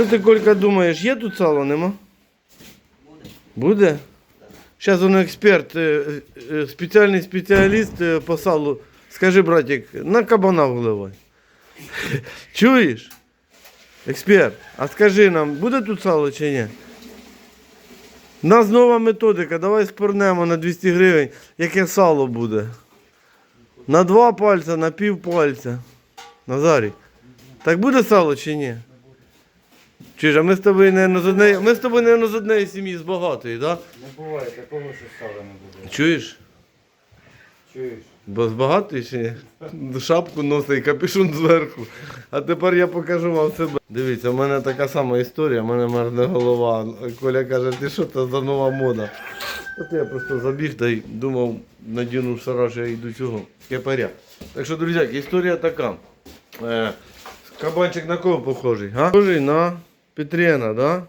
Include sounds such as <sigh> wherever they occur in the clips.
Що ти, Колька, думаєш, є тут сало, нема? Буде? Зараз він експерт, е, е, спеціальний спеціаліст е, по салу. Скажи, братик, на кабана вливай. <laughs> Чуєш? Експерт, а скажи нам, буде тут сало чи ні? У нас нова методика, давай спорнемо на 200 гривень, яке сало буде. На два пальця, на пів пальця. Назарій. Так буде сало чи ні? Чуєш, а ми з тобою, наверное, з однієї, ми з тобою, наверное, з однієї сім'ї, з багатої, так? Не буває такого, що сала не буде. Чуєш? Чуєш? Бо з багатої ще шапку носить капюшон зверху. А тепер я покажу вам себе. Дивіться, у мене така сама історія, у мене мерне голова. Коля каже, ти що це за нова мода? От я просто забіг та й думав, надіну в сараж, я йду цього кепаря. Так що, друзяки, історія така. Е, кабанчик на кого похожий? Га? Похожий на Петрена, да?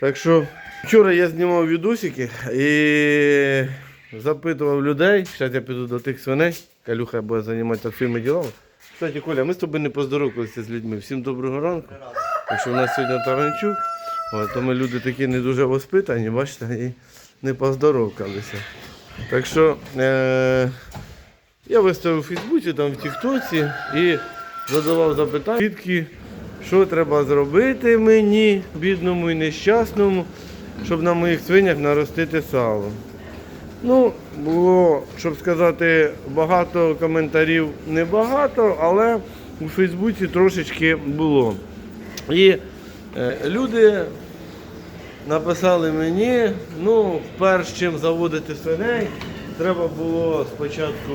Так що вчора я знімав відосики і запитував людей. Зараз я піду до тих свиней. Калюха буде займатися своїми ділами. Кстати, Коля, ми з тобою не поздоровкалися з людьми. Всім доброго ранку. Так що у нас сьогодні Таранчук. То ми люди такі не дуже воспитані, бачите, і не поздоровкалися. Так що е- я виставив у Фейсбуці, там в Тіктоці і задавав запитання, звідки, що треба зробити мені, бідному і нещасному, щоб на моїх свинях наростити сало. Ну, було, щоб сказати, багато коментарів небагато, але у Фейсбуці трошечки було. І е, люди написали мені, ну, перш чим заводити свиней, треба було спочатку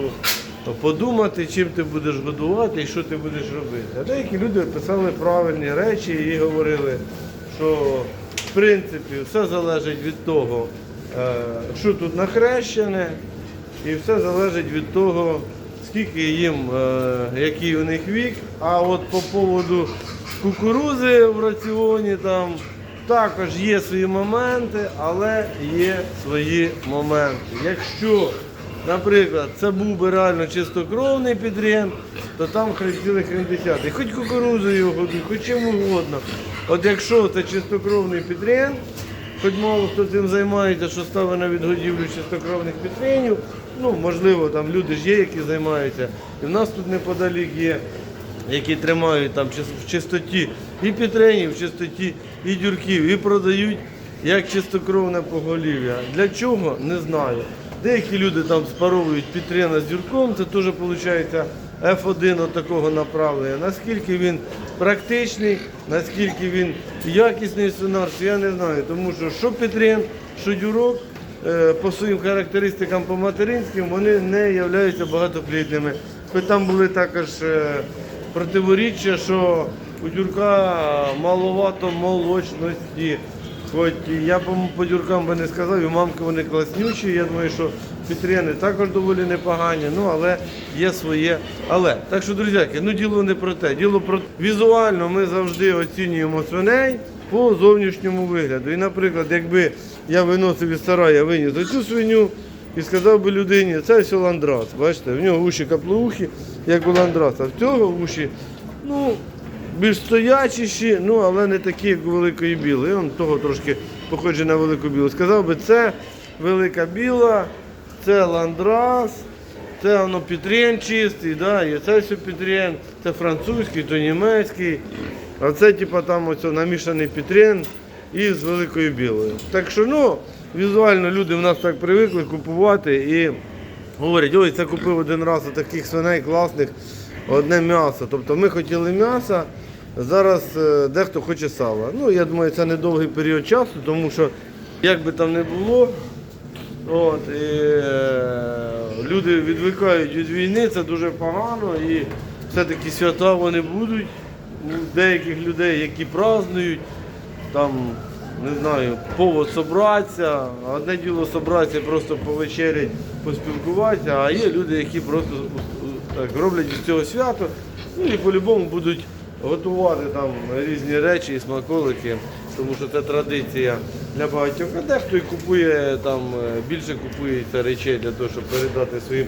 подумати, чим ти будеш годувати і що ти будеш робити. А деякі люди писали правильні речі і говорили, що в принципі все залежить від того, е, що тут нахрещене, і все залежить від того, скільки їм, е, який у них вік. А от по поводу кукурузи в раціоні там також є свої моменти, але є свої моменти. Якщо, наприклад, це був би реально чистокровний підрін, то там хрен цілий хрен десятий. Хоч кукурузою годуй, хоч чим угодно. От якщо це чистокровний підрін, Хоч мало хто цим займається, що ставить на відгодівлю чистокровних підринів. Ну, можливо, там люди ж є, які займаються. І в нас тут неподалік є, які тримають там в чистоті і підринів, в чистоті і дюрків, і продають як чистокровне поголів'я. Для чого? Не знаю. Деякі люди там спаровують підтрина з дюрком, це теж виходить F1 от такого направлення. Наскільки він практичний, наскільки він якісний свинарство, я не знаю. Тому що що підтрин, що дюрок, е, по своїм характеристикам по материнським, вони не являються багатоплідними. Там були також е, противоріччя, що у дюрка маловато молочності. Хоч я по, дюркам би не сказав, і мамки вони класнючі. Я думаю, що підтрени також доволі непогані, ну але є своє. Але так що, друзяки, ну діло не про те. Діло про візуально ми завжди оцінюємо свиней по зовнішньому вигляду. І, наприклад, якби я виносив із сарая, виніс оцю свиню і сказав би людині, це ось ландрас. Бачите, в нього уші каплоухі, як у ландраса. В цього уші, ну більш стоячіші, ну але не такі, як великої білої. Он того трошки похоже на велику білу. Сказав би, це велика біла, це ландрас, це воно підрен чистий, да, і це все підрен, це французький, то німецький. А це типа там оце намішаний підрен із великою білою. Так що ну, візуально люди в нас так привикли купувати і говорять, ой, це купив один раз таких свиней класних, одне м'ясо. Тобто ми хотіли м'яса, зараз е, дехто хоче сала. Ну, я думаю, це недовгий період часу, тому що як би там не було, от, і, е, люди відвикають від війни, це дуже погано і все-таки свята вони будуть. У деяких людей, які празднують, там, не знаю, повод собратися, одне діло собратися, просто повечерять, поспілкуватися, а є люди, які просто так, роблять від цього свято, ну і по-любому будуть готувати там різні речі і смаколики, тому що це традиція для багатьох. А дехто і купує там, е, більше купується речей для того, щоб передати своїм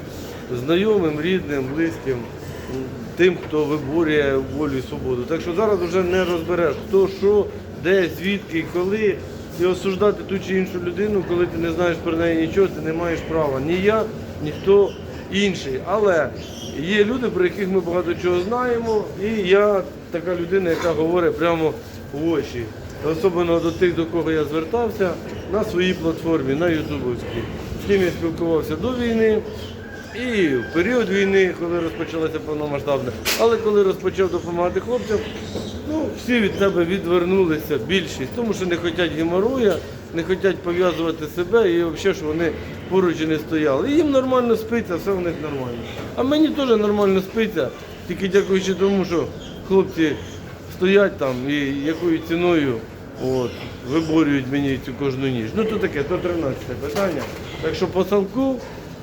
знайомим, рідним, близьким. тим, хто виборює волю і свободу. Так що зараз вже не розбереш, хто що, де, звідки коли. І осуждати ту чи іншу людину, коли ти не знаєш про неї нічого, ти не маєш права. Ні я, ні хто інший. Але є люди, про яких ми багато чого знаємо, і я така людина, яка говорить прямо в очі. Особливо до тих, до кого я звертався, на своїй платформі, на Ютубовській. З ким я спілкувався до війни. І в період війни, коли розпочалося повномасштабне, але коли розпочав допомагати хлопцям, ну всі від тебе відвернулися, більшість, тому що не хочуть геморроя, не хочуть пов'язувати себе і взагалі, що вони поруч не стояли. І їм нормально спиться, все в них нормально. А мені теж нормально спиться, тільки дякуючи тому, що хлопці стоять там і якою ціною от, виборюють мені цю кожну ніч. Ну то таке, то 13 питання. Так що по салку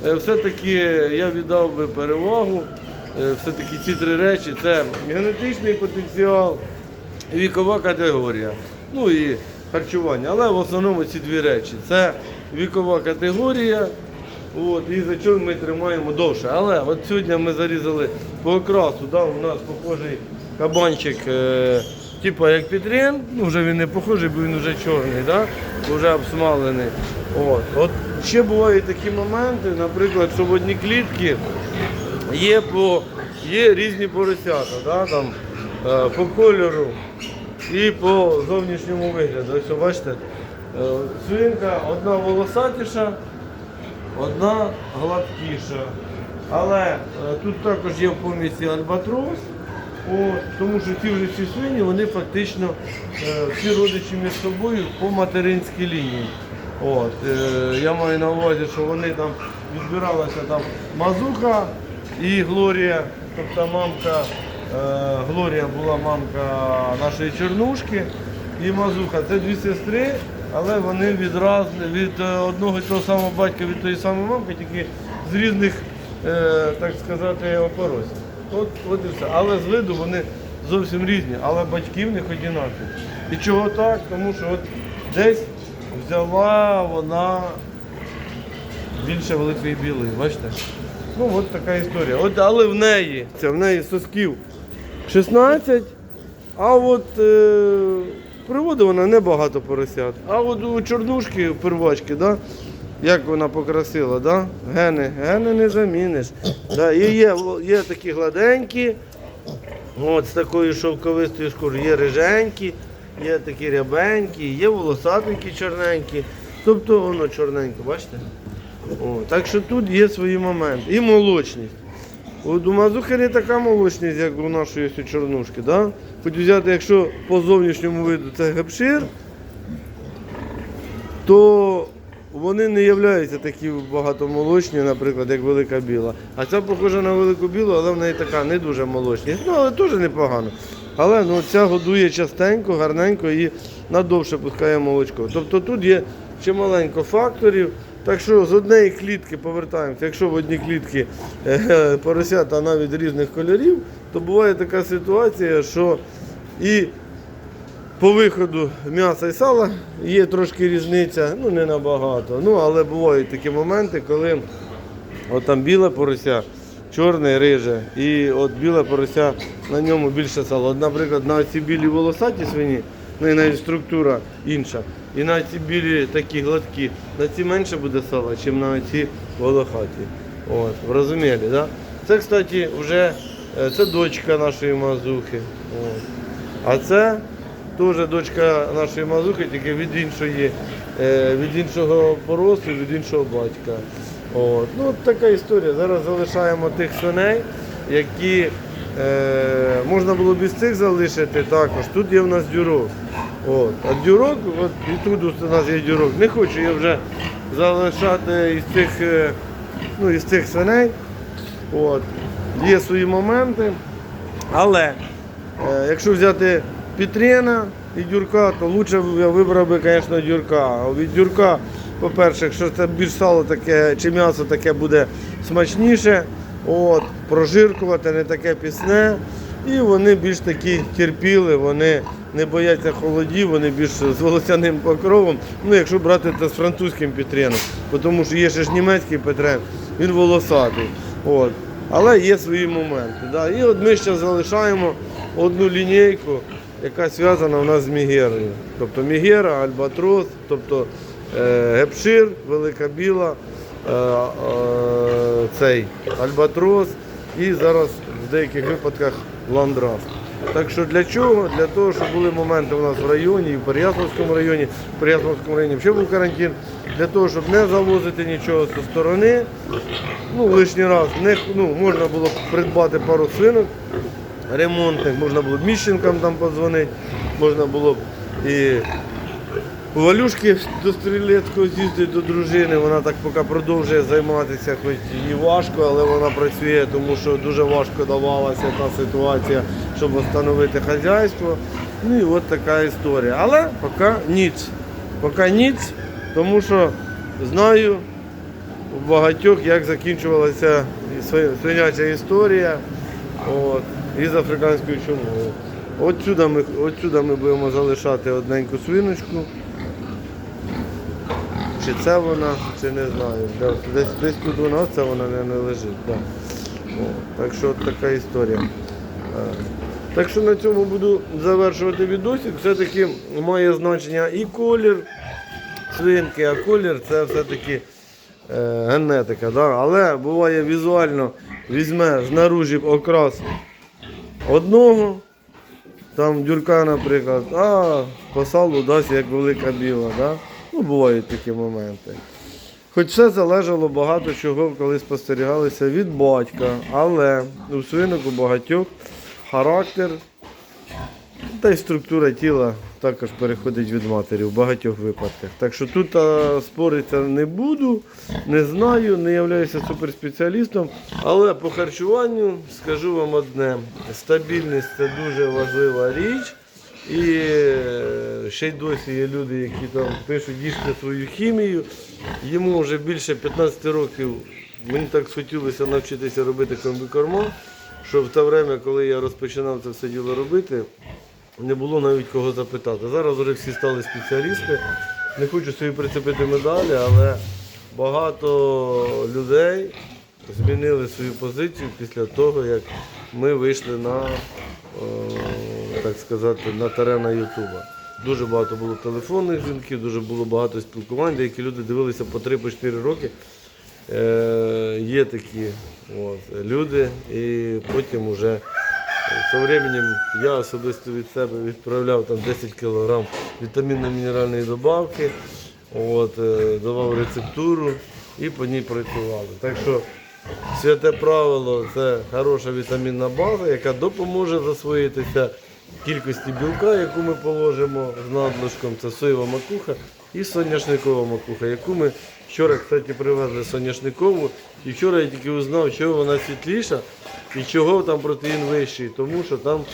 е, все-таки я віддав би перевагу. Е, Все-таки ці три речі це генетичний потенціал, вікова категорія, ну і харчування. Але в основному ці дві речі. Це вікова категорія. От, і за чого ми тримаємо довше. Але от сьогодні ми зарізали по окрасу, да, у нас похожий кабанчик, е, типу як підрін, ну вже він не похожий, бо він вже чорний, да, вже обсмалений. От. От ще бувають такі моменти, наприклад, що в одній клітці є, по, є різні поросята, да, там, е, по кольору і по зовнішньому вигляду. Ось бачите, свинка одна волосатіша, одна гладкіша. Але е, тут також є в помісті альбатрос, тому що ці вже всі свині, вони фактично е, всі родичі між собою по материнській лінії. От, е, я маю на увазі, що вони там відбиралася там Мазуха і Глорія, тобто мамка, е, Глорія була мамка нашої Чорнушки і Мазуха. Це дві сестри, але вони від, раз, від е, одного і того самого батька, від тої самої мамки, тільки з різних, е, так сказати, опоросів. От, от і все. Але з виду вони зовсім різні, але батьки в них однакові. І чого так? Тому що от десь взяла вона більше великої білої, бачите? Ну от така історія. От, але в неї, це в неї сосків 16, а от е, приводить вона небагато поросят. А от у чорнушки первачки, да, як вона покрасила, да? гени, гени не заміниш. Да, і є, є такі гладенькі, От з такою шовковистою шкурою є риженькі, є такі рябенькі, є волосатенькі чорненькі. Тобто воно чорненьке, бачите? О, так що тут є свої моменти. І молочність. От у мазухи не така молочність, як у нашої чорнушки. Да? Хоч взяти, якщо по зовнішньому виду це гепшир, то вони не являються такі багатомолочні, наприклад, як велика біла. А ця похожа на велику білу, але в неї така не дуже молочність. Ну, але теж непогано. Але ну, ця годує частенько, гарненько і надовше пускає молочко. Тобто тут є чималенько факторів. Так що з однієї клітки повертаємося. Якщо в одній клітці е, поросята навіть різних кольорів, то буває така ситуація, що і по виходу м'яса і сала є трошки різниця, ну не набагато. Ну, але бувають такі моменти, коли от там біле порося, чорне, риже, і от біле порося на ньому більше сала. От, наприклад, на цій білій волосаті свині, в неї навіть структура інша. І на ці білі такі гладкі, на ці менше буде сала, ніж на ці волохаті. От, розуміли? Да? Це, кстати, вже е, це дочка нашої мазухи. От. А це теж дочка нашої мазухи, тільки від іншої, е, від іншого поросу, від іншого батька. От. Ну, така історія. Зараз залишаємо тих свиней, які е, можна було без цих залишити також. Тут є в нас дюрок. От. А дюрок, от і тут у нас є дюрок. Не хочу я вже залишати із цих, е, ну, із цих свиней. От. Є свої моменти. Але е, якщо взяти Петрена і дюрка, то б я вибрав би, звісно, дюрка. А від дюрка, по-перше, якщо це більш сало таке чи м'ясо таке буде смачніше, от, прожиркувати, не таке пісне. І вони більш такі терпіли, вони не бояться холодів, вони більш з волосяним покровом. Ну, якщо брати це з французьким Петреном, тому що є ще ж німецький Петрен, він волосатий. От. Але є свої моменти. Да. І от ми ще залишаємо одну лінійку, яка зв'язана у нас з Мігерою. Тобто Мігера, Альбатрос, тобто Гепшир, Велика Біла, е, е, цей Альбатрос і зараз в деяких випадках Ландрас. Так що для чого? Для того, щоб були моменти у нас в районі, і в Переяславському районі, в Переяславському районі взагалі був карантин, для того, щоб не завозити нічого зі сторони. Ну, лишній раз не, ну, можна було придбати пару свинок ремонтних, можна було б Міщенкам там подзвонити, можна було б і Валюшки до Стрілецького з'їздить до дружини, вона так поки продовжує займатися, хоч і важко, але вона працює, тому що дуже важко давалася та ситуація, щоб встановити хазяйство. Ну і от така історія. Але поки ніц. Поки ніц, тому що знаю у багатьох, як закінчувалася свиняча історія от, із африканською чумою. От сюди ми, от ми будемо залишати одненьку свиночку. Чи це вона, чи не знаю. Десь, десь тут вона, це вона не, лежить. Да. О, так що от така історія. Е, Так що на цьому буду завершувати відосик. Все-таки має значення і колір свинки, а колір це все-таки е, генетика. Да? Але буває візуально візьме знаружі окрас одного, там дюрка, наприклад, а по салу дасть як велика біла. Да? Ну, бувають такі моменти. Хоч все залежало багато чого, коли спостерігалися від батька, але у свинок у багатьох характер та й структура тіла також переходить від матері в багатьох випадках. Так що тут а, споритися не буду, не знаю, не являюся суперспеціалістом, але по харчуванню скажу вам одне: стабільність це дуже важлива річ. І е, ще й досі є люди, які там пишуть їжте свою хімію. Йому вже більше 15 років. Мені так схотілося навчитися робити комбікорма, що в те время, коли я розпочинав це все діло робити, не було навіть кого запитати. Зараз вже всі стали спеціалісти. Не хочу собі прицепити медалі, але багато людей змінили свою позицію після того, як ми вийшли на, е, так сказати, на терена Ютуба. Дуже багато було телефонних дзвінків, дуже було багато спілкувань, деякі люди дивилися по 3-4 роки. Е, є такі от, люди, і потім вже со временем я особисто від себе відправляв там 10 кг вітамінно-мінеральної добавки, от, е, давав рецептуру і по ній працювали. Так що святе правило це хороша вітамінна база, яка допоможе засвоїтися кількості білка, яку ми положимо з надлишком. Це соєва макуха і соняшникова макуха, яку ми вчора, кстати, привезли соняшникову. І вчора я тільки узнав, чого вона світліша і чого там протеїн вищий. Тому що там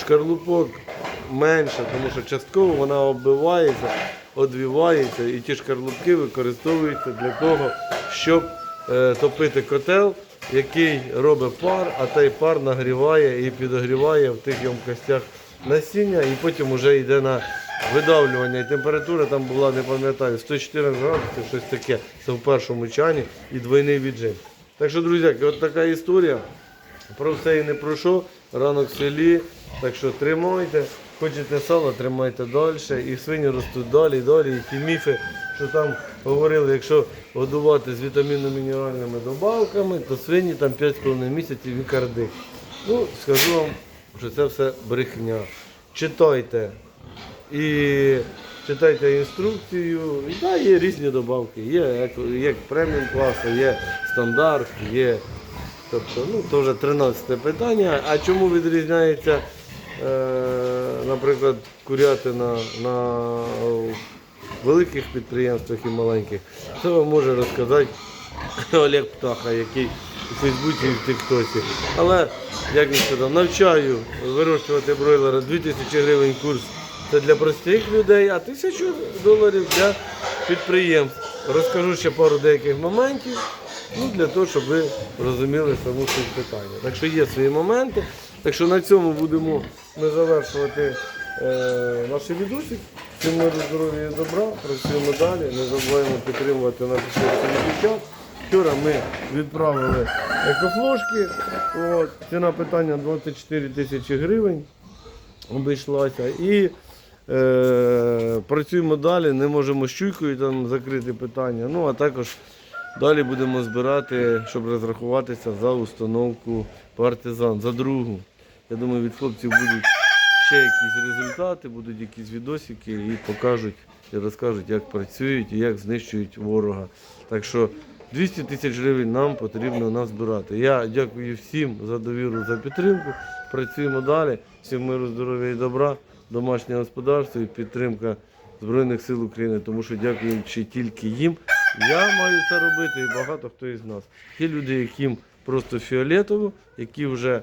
шкарлупок менше, тому що частково вона оббивається, одвівається, і ті шкарлупки використовуються для того, щоб е, топити котел, який робить пар, а той пар нагріває і підогріває в тих ємкостях насіння, і потім вже йде на видавлювання. І температура там була, не пам'ятаю, 114 градусів, щось таке. Це в першому чані і двойний віджим. Так що, друзяки, от така історія. Про все і не про що. Ранок в селі. Так що тримайте. Хочете сало, тримайте далі. І свині ростуть далі, далі. І ті міфи, що там говорили, якщо годувати з вітамінно-мінеральними добавками, то свині там 5,5 місяців і кардик. Ну, скажу вам, що це все брехня. Читайте. І читайте інструкцію. Да, є різні добавки. Є, є преміум класу, є стандарт, є. Тобто, ну, то вже 13 питання. А чому відрізняється, е, наприклад, курятина на великих підприємствах і маленьких? Це вам може розказати Олег Птаха, який у Фейсбуці і в Тіктоці. Але, як він сказав, навчаю вирощувати бройлера 2000 гривень курс. Це для простих людей, а 1000 доларів для підприємств. Розкажу ще пару деяких моментів. Ну, для того, щоб ви розуміли саму суть питання. Так що є свої моменти. Так що на цьому будемо ми завершувати е, наш відосик. Всім миру, здоров'я і добра, працюємо далі. Не забуваємо підтримувати наших дівчат. Вчора ми відправили екофлошки. От, ціна питання 24 тисячі гривень обійшлася. І е, працюємо далі, не можемо з чуйкою там закрити питання. Ну а також далі будемо збирати, щоб розрахуватися за установку партизан, за другу. Я думаю, від хлопців будуть ще якісь результати, будуть якісь відосики і покажуть і розкажуть, як працюють і як знищують ворога. Так що 200 тисяч гривень нам потрібно назбирати. Я дякую всім за довіру, за підтримку. Працюємо далі. Всім миру, здоров'я і добра, домашнє господарство і підтримка Збройних сил України, тому що дякуючи тільки їм, я маю це робити і багато хто із нас. Ті люди, яким просто фіолетово, які вже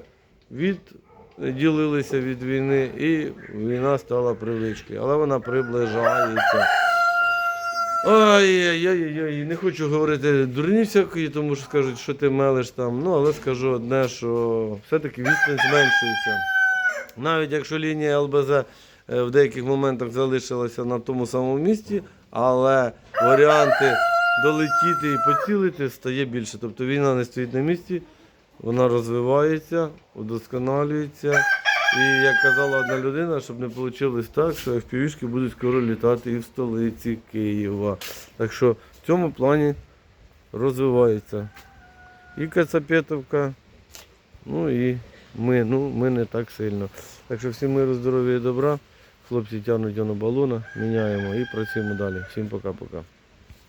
відділилися від війни, і війна стала привичкою. Але вона приближається. Ой-ой-ой, не хочу говорити дурні всякої, тому що скажуть, що ти мелиш там. Ну, але скажу одне, що все-таки відстань зменшується. Навіть якщо лінія ЛБЗ е, в деяких моментах залишилася на тому самому місці, але варіанти долетіти і поцілити стає більше. Тобто війна не стоїть на місці, вона розвивається, удосконалюється. І як казала одна людина, щоб не вийшло так, що FPV-шки будуть скоро літати і в столиці Києва. Так що в цьому плані розвивається і Кацапетовка, ну і ми. Ну, ми не так сильно. Так що всім миру, здоров'я і добра. Хлопці тягнуть на балона, міняємо і працюємо далі. Всім пока-пока.